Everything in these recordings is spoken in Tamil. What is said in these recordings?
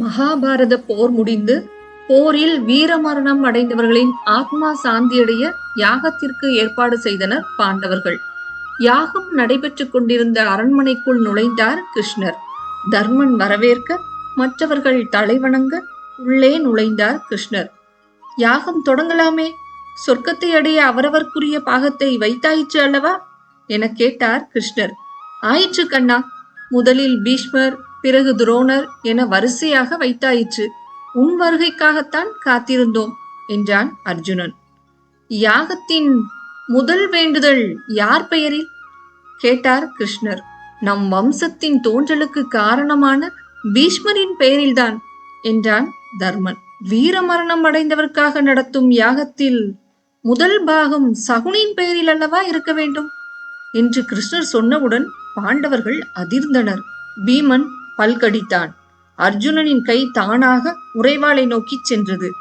மகாபாரத போர் முடிந்து போரில் வீரமரணம் அடைந்தவர்களின் ஆத்மா சாந்தியடைய யாகத்திற்கு ஏற்பாடு செய்தனர் பாண்டவர்கள். யாகம் நடைபெற்றுக் கொண்டிருந்த அரண்மனைக்குள் நுழைந்தார் கிருஷ்ணர். தர்மன் வரவேற்க மற்றவர்கள் தலைவணங்க உள்ளே நுழைந்தார் கிருஷ்ணர். யாகம் தொடங்கலாமே? சொர்க்கத்தை அடைய அவரவர்க்குரிய பாகத்தை வைத்தாயிற்று அல்லவா? என கேட்டார் கிருஷ்ணர். ஆயிற்று கண்ணா. முதலில் பீஷ்மர் பிறகு துரோணர் என வரிசையாக வைத்தாயிற்று. உன் வருகைக்காகத்தான் காத்திருந்தோம் என்றான் அர்ஜுனன். யாகத்தின் முதல் வேண்டுதல் யார் பெயரில்? கேட்டார் கிருஷ்ணர். நம் வம்சத்தின் தோன்றலுக்கு காரணமான பீஷ்மரின் பெயரில்தான் என்றான் தர்மன். வீரமரணம் அடைந்தவர்க்காக நடத்தும் யாகத்தில் முதல் பாகம் சகுனின் பெயரில் அல்லவா இருக்க வேண்டும்? என்று கிருஷ்ணர் சொன்னவுடன் பாண்டவர்கள் அதிர்ந்தனர். பீமன் பல்கடித்தான். அர்ஜுனனின் கை தானாக உறைவாளை நோக்கி சென்றது.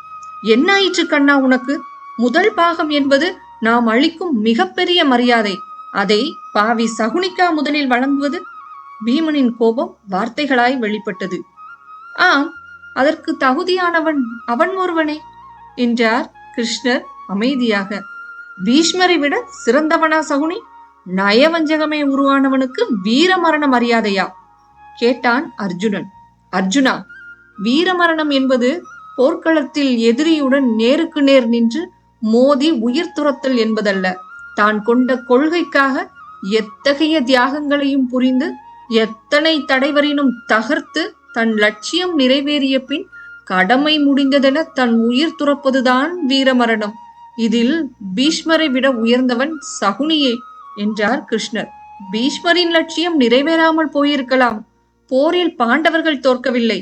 என்னாயிற்று கண்ணா உனக்கு? முதல் பாகம் என்பது நாம் அளிக்கும் மிகப்பெரிய மரியாதை. அதை பாவி சகுனிக்கா முதலில் வழங்குவது? பீமனின் கோபம் வார்த்தைகளாய் வெளிப்பட்டது. ஆம் அதற்கு தகுதியானவன் அவன் ஒருவனே என்றார் கிருஷ்ணர் அமைதியாக. பீஷ்மரை விட சிறந்தவனா சகுனி? நயவஞ்சகமே உருவானவனுக்கு வீரமரண மரியாதையா? கேட்டான் அர்ஜுனன். அர்ஜுனா வீரமரணம் என்பது போர்க்களத்தில் எதிரியுடன் நேருக்கு நேர் நின்று மோதி உயிர் துரத்தல் என்பதல்ல. தான் கொண்ட கொள்கைக்காக எத்தகைய தியாகங்களையும் புரிந்து எத்தனை தடைவரினும் தகர்த்து தன் லட்சியம் நிறைவேறிய பின் கடமை முடிந்ததென தன் உயிர் துறப்பதுதான் வீரமரணம். இதில் பீஷ்மரை விட உயர்ந்தவன் சகுனியே என்றார் கிருஷ்ணர். பீஷ்மரின் லட்சியம் நிறைவேறாமல் போயிருக்கலாம். போரில் பாண்டவர்கள் தோற்கவில்லை.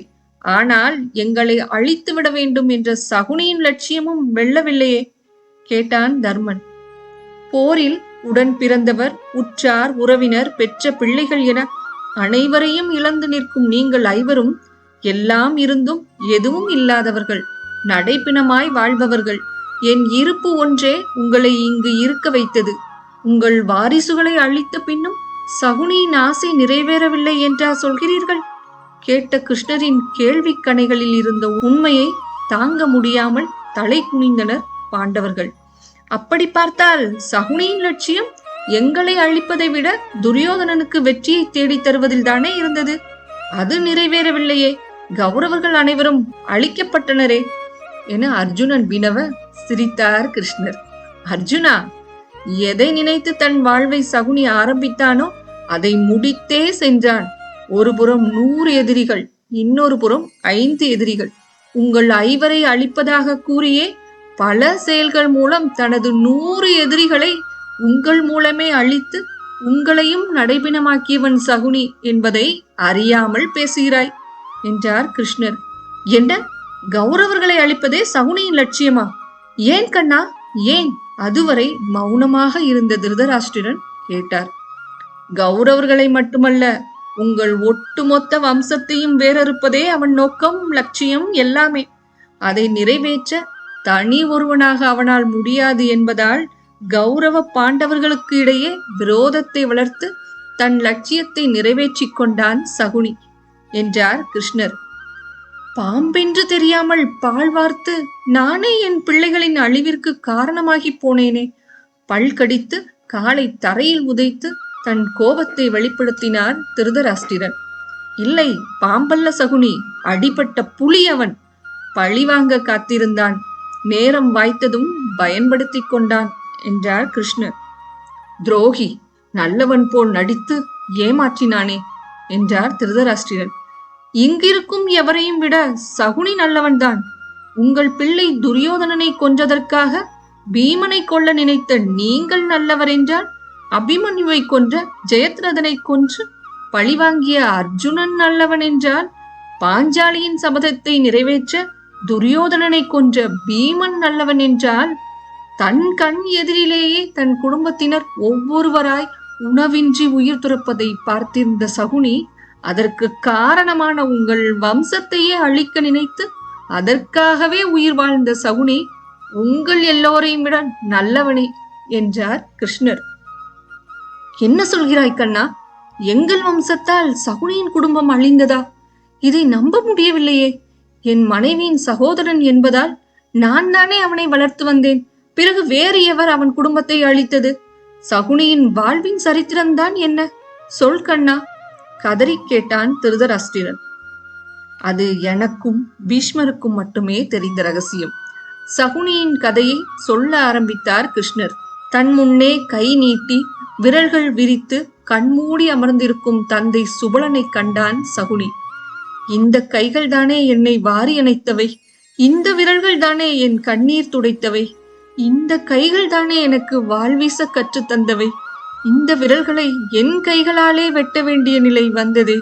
ஆனால் எங்களை அழித்து விட வேண்டும் என்ற சகுனியின் லட்சியமும் வெல்லவில்லையே கேட்டான் தர்மன். போரில் உடன் பிறந்தவர் உற்றார் உறவினர் பெற்ற பிள்ளைகள் என அனைவரையும் இழந்து நிற்கும் நீங்கள் ஐவரும் எல்லாம் இருந்தும் எதுவும் இல்லாதவர்கள் நடைப்பிணமாய் வாழ்பவர்கள். என் இருப்பு ஒன்றே உங்களை இங்கு இருக்க வைத்தது. உங்கள் வாரிசுகளை அழித்த பின்னும் சகுனியின் ஆசை நிறைவேறவில்லை என்றா சொல்கிறீர்கள்? கேட்ட கிருஷ்ணரின் கேள்வி கணைகளில் இருந்த உண்மையை தாங்க முடியாமல் தலை குனிந்தனர் பாண்டவர்கள். அப்படி பார்த்தால் சகுனியின் லட்சியம் எங்களை அழிப்பதை விட துரியோதனனுக்கு வெற்றியை தேடித் தருவதில் தானே இருந்தது? அது நிறைவேறவில்லையே கௌரவர்கள் அனைவரும் அழிக்கப்பட்டனரே என அர்ஜுனன் வினவ சிரித்தார் கிருஷ்ணர். அர்ஜுனா எதை நினைத்து தன் வாழ்வை சகுனி ஆரம்பித்தானோ அதை முடித்தே சென்றான். ஒரு புறம் நூறு எதிரிகள் இன்னொரு புறம் ஐந்து எதிரிகள். உங்கள் ஐவரை அழிப்பதாக கூறியே பல செயல்கள் மூலம் தனது நூறு எதிரிகளை உங்கள் மூலமே அழித்து உங்களையும் நடைபிணமாக்கியவன் சகுனி என்பதை அறியாமல் பேசுகிறாய் என்றார் கிருஷ்ணர். என்ன? கௌரவர்களை அழிப்பதே சகுனியின் லட்சியமா? ஏன் கண்ணா? ஏன்? அதுவரை மௌனமாக இருந்த திருதராஷ்டிரன் கேட்டார் கௌரவர்களை மட்டுமல்ல உங்கள் ஒட்டுமொத்த வம்சத்தையும் வேறறுப்பதே அவன் நோக்கம் லட்சியம் எல்லாமே. அதை நிறைவேற்ற தனி ஒருவனாக அவனால் முடியாது என்பதால் கௌரவ பாண்டவர்களுக்கு இடையே விரோதத்தை வளர்த்து தன் லட்சியத்தை நிறைவேற்றிக் கொண்டான் சகுனி என்றார் கிருஷ்ணர். பாம்பென்று தெரியாமல் பால் வார்த்து நானே என் பிள்ளைகளின் அழிவிற்கு காரணமாகி போனேனே. பல் கடித்து காலை தரையில் உதைத்து தன் கோபத்தை வெளிப்படுத்தினார் திருதராஷ்டிரன். இல்லை பாம்பல்ல சகுனி அடிபட்ட புலி அவன். பழிவாங்க காத்திருந்தான். நேரம் வாய்த்ததும் பயன்படுத்தி கொண்டான் என்றார் கிருஷ்ணர். துரோகி நல்லவன் போல் நடித்து ஏமாற்றினானே என்றார் திருதராஷ்டிரன். இங்கிருக்கும் எவரையும் விட சகுனி நல்லவன்தான். உங்கள் பிள்ளை துரியோதனனை கொன்றதற்காக பீமனை கொல்ல நினைத்த நீங்கள் நல்லவர் என்றால் அபிமன்யுவை கொன்ற ஜெயத்ரதனை கொன்று பழிவாங்கிய அர்ஜுனன் நல்லவன் என்றால் பாஞ்சாலியின் சபதத்தை நிறைவேற்ற துரியோதனனை கொன்ற பீமன் நல்லவன் என்றால் தன் கண் எதிரிலேயே தன் குடும்பத்தினர் ஒவ்வொருவராய் உணவின்றி உயிர் துறப்பதை பார்த்திருந்த சகுனி அதற்கு காரணமான உங்கள் வம்சத்தையே அழிக்க நினைத்து அதற்காகவே உயிர் வாழ்ந்த சகுனி உங்கள் எல்லோரையும் விட நல்லவனே என்றார் கிருஷ்ணர். என்ன சொல்கிறாய் கண்ணா? எங்கள் வம்சத்தால் சகுனியின் குடும்பம் அழிந்ததா? இதை நம்ப முடியவில்லையே. என் மனைவியின் சகோதரன் என்பதால் நான் தானே அவனை வளர்த்து வந்தேன். பிறகு வேறு எவர் அவன் குடும்பத்தை அழித்தது? சகுனியின் வாழ்வின் சரித்திரம்தான் என்ன? சொல் கண்ணா. கதறிக் கேட்டான் திருதராஷ்டிரன் அது எனக்கும் பீஷ்மருக்கும் மட்டுமே தெரிந்த ரகசியம். சகுனியின் கதையை சொல்ல ஆரம்பித்தார் கிருஷ்ணர். தன் முன்னே கை நீட்டி விரல்கள் விரித்து கண்மூடி அமர்ந்திருக்கும் தந்தை சுபலனை கண்டான் சகுனி. இந்த கைகள் தானே என்னை வாரி அணைத்தவை? இந்த விரல்கள் தானே என் கண்ணீர் துடைத்தவை? இந்த கைகள் தானே எனக்கு வாழ்வீச கற்றுத் தந்தவை? இந்த விரல்களை என் கைகளாலே வெட்ட வேண்டிய நிலை வந்ததே.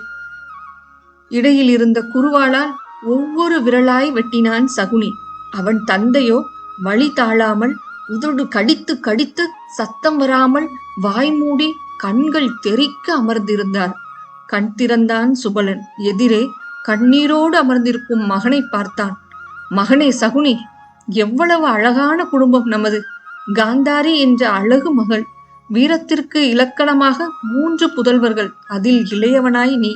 இடையில் இருந்த குருவாளால் ஒவ்வொரு விரலாய் வெட்டினான் சகுனி. அவன் தந்தையோ வழி தாழாமல் உதடு கடித்து கடித்து சத்தம் வராமல் வாய் மூடி கண்கள் தெறிக்க அமர்ந்திருந்தார். கண் திறந்தான் சுபலன். எதிரே கண்ணீரோடு அமர்ந்திருக்கும் மகனை பார்த்தான். மகனே சகுனி எவ்வளவு அழகான குடும்பம் நமது. காந்தாரி என்ற அழகு மகள். வீரத்திற்கு இலக்கணமாக மூன்று புதல்வர்கள் அதில் இளையவனாய் நீ.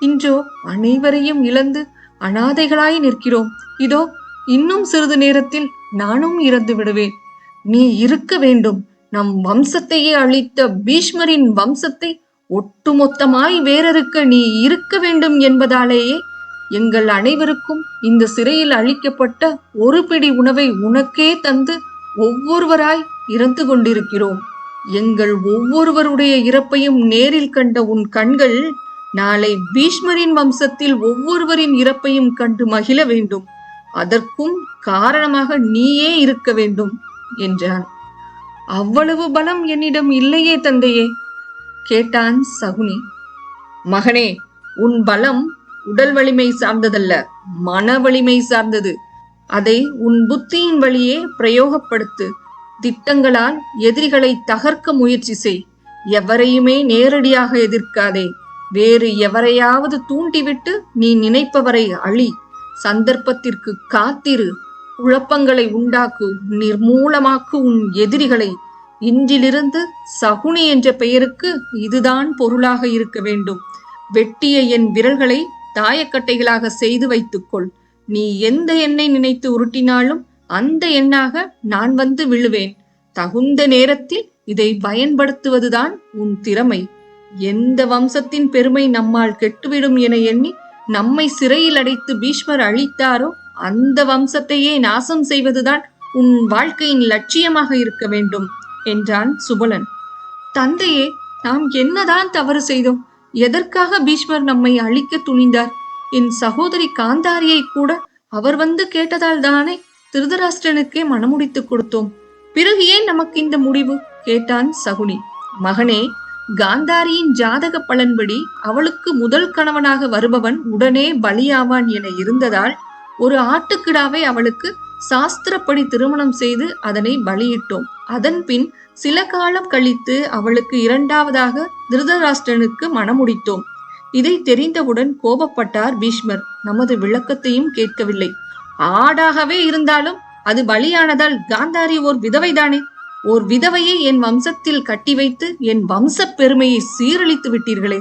இன்றோ அனைவரையும் இழந்து அனாதைகளாய் நிற்கிறோம். இதோ இன்னும் சிறிது நேரத்தில் நானும் இறந்து விடுவேன். நீ இருக்க வேண்டும். நம் வம்சத்தையே அழித்த பீஷ்மரின் வம்சத்தை ஒட்டுமொத்தமாய் வேறறுக்க நீ இருக்க வேண்டும் என்பதாலேயே எங்கள் அனைவருக்கும் இந்த சிறையில் அளிக்கப்பட்ட ஒரு பிடி உணவை உனக்கே தந்து ஒவ்வொருவராய் இறந்து கொண்டிருக்கிறோம். எங்கள் ஒவ்வொருவருடைய இறப்பையும் நேரில் கண்ட உன் கண்கள் நாளை பீஷ்மரின் வம்சத்தில் ஒவ்வொருவரின் இறப்பையும் கண்டு மகிழ வேண்டும். அதற்கும் காரணமாக நீயே இருக்க வேண்டும் என்றான். அவ்வளவு பலம் என்னிடம் இல்லையே தந்தையே கேட்டான் சகுனி. மகனே உன் பலம் உடல் வலிமை சார்ந்ததல்ல மன வலிமை சார்ந்தது. அதை உன் புத்தியின் வழியே பிரயோகப்படுத்து. திட்டங்களால் எதிரிகளை தகர்க்க முயற்சி செய். எவரையுமே நேரடியாக எதிர்க்காதே. வேறு எவரையாவது தூண்டிவிட்டு நீ நினைப்பவரை அழி. சந்தர்ப்பத்திற்கு காத்திரு. குழப்பங்களை உண்டாக்கு. நிர்மூலமாக்கு உன் எதிரிகளை. இன்றிலிருந்து சகுனி என்ற பெயருக்கு இதுதான் பொருளாக இருக்க வேண்டும். வெட்டிய என் விரல்களை தாயக்கட்டைகளாக செய்து வைத்துக்கொள். நீ எந்த எண்ணை நினைத்து உருட்டினாலும் அந்த எண்ணாக நான் வந்து விழுவேன். தகுந்த நேரத்தில் இதை பயன்படுத்துவதுதான் உன் திறமை. எந்த வம்சத்தின் பெருமை நம்மால் கெட்டுவிடும் என எண்ணி நம்மை சிறையில் அடைத்து பீஷ்மர் அழித்தாரோ அந்த வம்சத்தையே நாசம் செய்வதுதான் உன் வாழ்க்கையின் லட்சியமாக இருக்க வேண்டும் என்றான் சுபலன். தந்தையே நாம் என்னதான் தவறு செய்தோம் எதற்காக பீஷ்மர் நம்மை அழிக்க துணிந்தார்? என் சகோதரி காந்தாரியை கூட அவர் வந்து கேட்டதால் தானே திருதராஷ்டிரனுக்கே மனமுடித்துக் கொடுத்தோம். பிறகு ஏன் நமக்கு இந்த முடிவு? கேட்டான் சகுனி. மகனே காந்தாரியின் ஜாதக பலன்படி அவளுக்கு முதல் கணவனாக வருபவன் உடனே பலியாவான் என இருந்ததால் ஒரு ஆட்டுக்கிடாவை அவளுக்கு சாஸ்திரப்படி திருமணம் செய்து அதனை பலியிட்டோம். அதன் பின் சில காலம் கழித்து அவளுக்கு இரண்டாவதாக திருதராஷ்டிரனுக்கு மணமுடித்தோம் இதை தெரிந்தவுடன் கோபப்பட்டார் பீஷ்மர். நமது விளக்கத்தையும் கேட்கவில்லை. ஆடாகவே இருந்தாலும் அது பலியானதால் காந்தாரி ஓர் விதவைதானே? ஓர் விதவையை என் வம்சத்தில் கட்டி வைத்து என் வம்ச பெருமையை சீரழித்து விட்டீர்களே.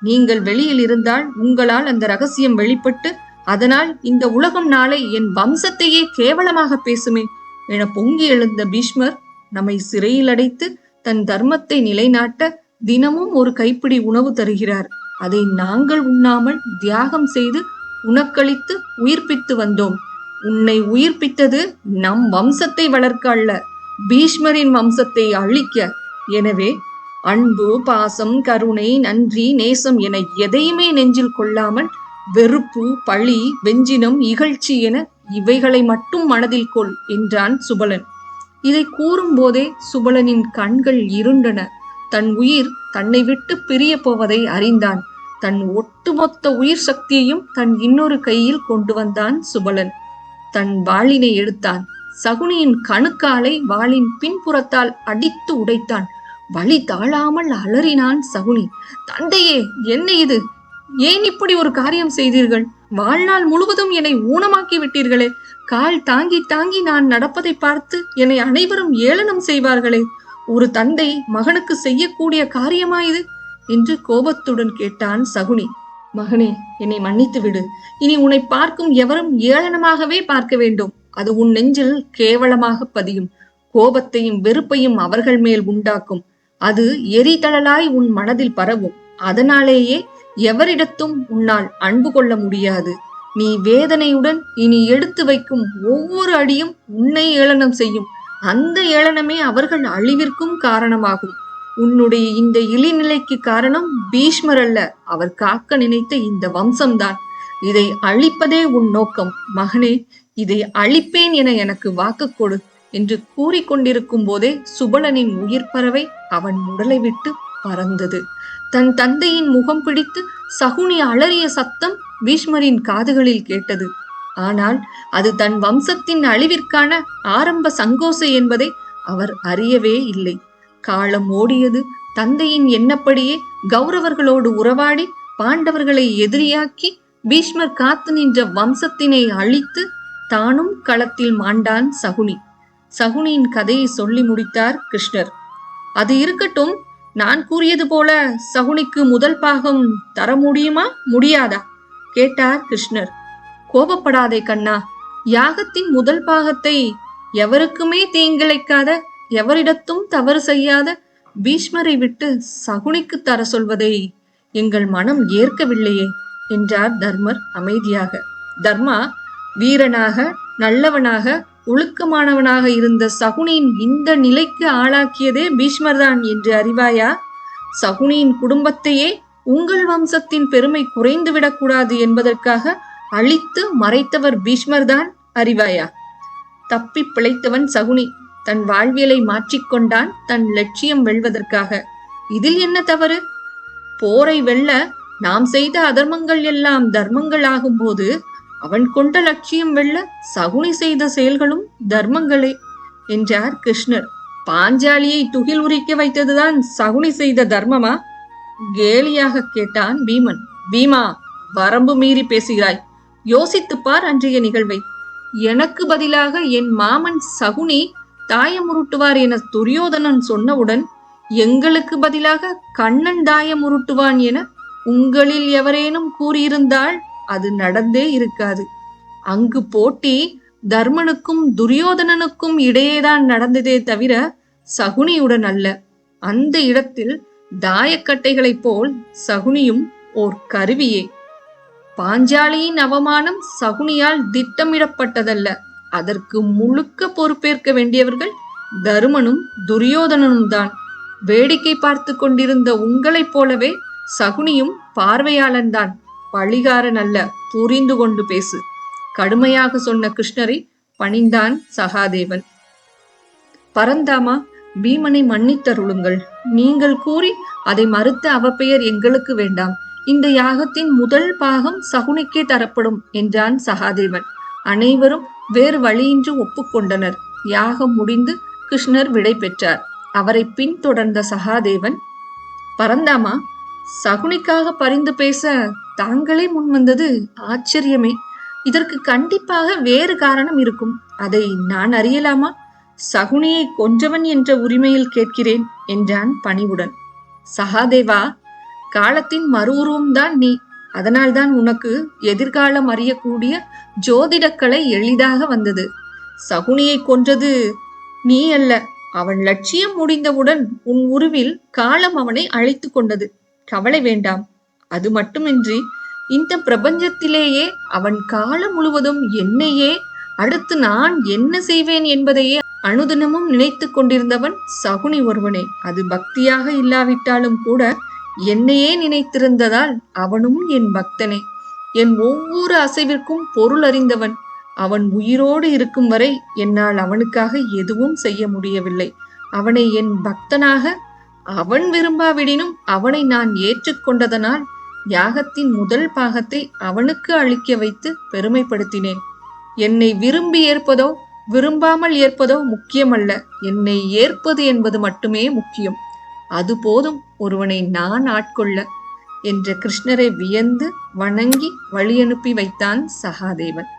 நீங்கள் வெளியில் இருந்தால் உங்களால் அந்த ரகசியம் வெளிப்பட்டு அதனால் இந்த உலகம் நாளை என் வம்சத்தையே கேவலமாக பேசுமே என பொங்கி எழுந்த பீஷ்மர் நம்மை சிறையில் அடைத்து தன் தர்மத்தை நிலைநாட்ட தினமும் ஒரு கைப்பிடி உணவு தருகிறார். அதை நாங்கள் உண்ணாமல் தியாகம் செய்து உனக்களித்து உயிர்ப்பித்து வந்தோம். உன்னை உயிர்ப்பித்தது நம் வம்சத்தை வளர்க்க அல்ல பீஷ்மரின் வம்சத்தை அழிக்க. எனவே அன்பு பாசம் கருணை நன்றி நேசம் என எதையுமே நெஞ்சில் கொள்ளாமல் வெறுப்பு பழி வெஞ்சினம் இகழ்ச்சி என இவைகளை மட்டும் மனதில் கொள் என்றான் சுபலன். இதை கூறும்போதே சுபலனின் கண்கள் இருண்டன. தன் உயிர் தன்னை விட்டு பிரிய போவதை அறிந்தான். தன் ஒட்டுமொத்த உயிர் சக்தியையும் தன் இன்னொரு கையில் கொண்டு வந்தான் சுபலன். தன் வாளினை எடுத்தான். சகுனியின் கணுக்காலை வாளின் பின்புறத்தால் அடித்து உடைத்தான். வழி தாழாமல் அலறினான் சகுனி. தந்தையே என்ன இது? ஏன் இப்படி ஒரு காரியம் செய்தீர்கள்? வாழ்நாள் முழுவதும் என்னை ஊனமாக்கி விட்டீர்களே. கால் தாங்கி தாங்கி நான் நடப்பதை பார்த்து என்னை அனைவரும் ஏளனம் செய்வார்களே. ஒரு தந்தை மகனுக்கு செய்யக்கூடிய காரியமா இது? என்று கோபத்துடன் கேட்டான் சகுனி. மகனே என்னை மன்னித்து விடு. இனி உன்னை பார்க்கும் எவரும் ஏளனமாகவே பார்க்க வேண்டும். அது உன் நெஞ்சில் கேவலமாக பதியும். கோபத்தையும் வெறுப்பையும் அவர்கள் மேல் உண்டாக்கும். அது எரிதழலாய் உன் மனதில் பரவும். அதனாலேயே எவரிடத்தும் உன்னால் அன்பு கொள்ள முடியாது. நீ வேதனையுடன் இனி எடுத்து வைக்கும் ஒவ்வொரு அடியும் உன்னை ஏளனம் செய்யும். அந்த ஏளனமே அவர்கள் அழிவிற்கும் காரணமாகும். உன்னுடைய இந்த இழிநிலைக்கு காரணம் பீஷ்மர் அல்ல. அவர் காக்க நினைத்த இந்த வம்சம்தான். இதை அழிப்பதே உன் நோக்கம். மகனே இதை அழிப்பேன் என எனக்கு வாக்கு கொடு என்று கூறிக்கொண்டிருக்கும் போதே சுபலனின் உயிர் பறவை அவன் உடலை விட்டு பறந்தது. தன் தந்தையின் முகம் பிடித்து சகுனி அலறிய சத்தம் பீஷ்மரின் காதுகளில் கேட்டது. ஆனால் அது தன் வம்சத்தின் அழிவிற்கான ஆரம்ப சங்கோசை என்பதை அவர் அறியவே இல்லை. காலம் ஓடியது. தந்தையின் எண்ணப்படியே கௌரவர்களோடு உறவாடி பாண்டவர்களை எதிரியாக்கி பீஷ்மர் காத்து நின்ற வம்சத்தினை அழித்து தானும் களத்தில் மாண்டான் சகுனி. சகுனியின் கதையை சொல்லி முடித்தார் கிருஷ்ணர். அது இருக்கட்டும் நான் கூறியது போல சகுனிக்கு முதல் பாகம் தர முடியுமா? முடியாதா? கேட்டார் கிருஷ்ணர். கோபப்படாதே கண்ணா யாகத்தின் முதல் பாகத்தை எவருக்குமே தீங்கிழைக்காத எவரிடத்தும் தவறு செய்யாத பீஷ்மரை விட்டு சகுனிக்கு தர சொல்வதை எங்கள் மனம் ஏற்கவில்லையே என்றார் தர்மர் அமைதியாக. தர்மா வீரனாக நல்லவனாக ஒழுக்கமானவனாக இருந்த சகுனியின் இந்த நிலைக்கு ஆளாக்கியதே பீஷ்மர்தான் என்று அறிவாயா? சகுனியின் குடும்பத்தையே உங்கள் வம்சத்தின் பெருமை குறைந்து விடக்கூடாது என்பதற்காக அழித்து மறைத்தவர் பீஷ்மர்தான் அறிவாயா? தப்பி பிழைத்தவன் சகுனி. தன் வாழ்வியலை மாற்றிக்கொண்டான் தன் லட்சியம் வெல்வதற்காக. இதில் என்ன தவறு? போரை வெல்ல நாம் செய்த அதர்மங்கள் எல்லாம் தர்மங்கள் ஆகும்போது அவன் கொண்ட லட்சியம் வெல்ல சகுனி செய்த செயல்களும் தர்மங்களே என்றார் கிருஷ்ணர். பாஞ்சாலியை துகில் உரிக்க வைத்ததுதான் சகுனி செய்த தர்மமா? கேலியாக கேட்டான் பீமன். பீமா வரம்பு மீறி பேசுகிறாய். யோசித்துப் பார் அன்றைய நிகழ்வை. எனக்கு பதிலாக என் மாமன் சகுனி தாயமுருட்டுவார் என துரியோதனன் சொன்னவுடன் எங்களுக்கு பதிலாக கண்ணன் தாயமுருட்டுவான் என உங்களில் எவரேனும் கூறியிருந்தால் அது நடந்தே இருக்காது. அங்கு போட்டி தர்மனுக்கும் துரியோதனனுக்கும் இடையேதான் நடந்ததே தவிர சகுனியுடன் அல்ல. அந்த இடத்தில் தாயக்கட்டைகளைப் போல் சகுனியும் ஓர் கருவியே. பாஞ்சாலியின் அவமானம் சகுனியால் திட்டமிடப்பட்டதல்ல. அதற்கு முழுக்க பொறுப்பேற்க வேண்டியவர்கள் தருமனும் துரியோதனனும் தான். வேடிக்கை பார்த்து கொண்டிருந்த உங்களைப் போலவே சகுனியும் பார்வையாளன்தான் பழிகாரன் அல்ல புரிந்து கொண்டு பேசு. கடுமையாக சொன்ன கிருஷ்ணரை பணிந்தான் சகாதேவன். பரந்தாமா பீமனை மன்னித்தருளுங்கள். நீங்கள் கூறி அதை மறுத்த அவப்பெயர் எங்களுக்கு வேண்டாம். இந்த யாகத்தின் முதல் பாகம் சகுனிக்கே தரப்படும் என்றான் சகாதேவன். அனைவரும் வேறு வழியின்றி ஒப்புக்கொண்டனர். யாகம் முடிந்து கிருஷ்ணர் விடை பெற்றார். அவரை பின்தொடர்ந்த சகாதேவன் பரந்தாமா சகுனிக்காக பரிந்து பேச தாங்களே முன்வந்தது ஆச்சரியமே. இதற்கு கண்டிப்பாக வேறு காரணம் இருக்கும். அதை நான் அறியலாமா? சகுனியை கொன்றவன் என்ற உரிமையில் கேட்கிறேன் என்றான் பணிவுடன். சகாதேவா காலத்தின் மறு உருவம்தான் நீ. அதனால்தான் உனக்கு எதிர்காலம் அறியக்கூடிய ஜோதிடக்கலை எளிதாக வந்தது. சகுனியை கொன்றது நீ அல்ல. அவன் லட்சியம் முடிந்தவுடன் உன் உருவில் காலம் அவனை அழைத்து கொண்டது. கவலை வேண்டாம். அது மட்டுமின்றி இந்த பிரபஞ்சத்திலேயே அவன் காலம் முழுவதும் என்னையே அடுத்து நான் என்ன செய்வேன் என்பதையே அனுதினமும் நினைத்து கொண்டிருந்தவன் சகுனி ஒருவனே. அது பக்தியாக இல்லாவிட்டாலும் கூட என்னையே நினைத்திருந்ததால் அவனும் என் பக்தனே. என் ஒவ்வொரு அசைவிற்கும் பொருள் அறிந்தவன். அவன் உயிரோடு இருக்கும் வரை என்னால் அவனுக்காக எதுவும் செய்ய முடியவில்லை. அவனை என் பக்தனாக அவன் விரும்பாவிடினும் அவனை நான் ஏற்றுக்கொண்டதனால் யாகத்தின் முதல் பாகத்தை அவனுக்கு அளிக்க வைத்து பெருமைப்படுத்தினேன். என்னை விரும்பி ஏற்பதோ விரும்பாமல் ஏற்பதோ முக்கியமல்ல. என்னை ஏற்பது என்பது மட்டுமே முக்கியம். அது போதும் ஒருவனை நான் ஆட்கொள்ள. என்ற கிருஷ்ணரை வியந்து வணங்கி வழியனுப்பி வைத்தான் சகாதேவன்.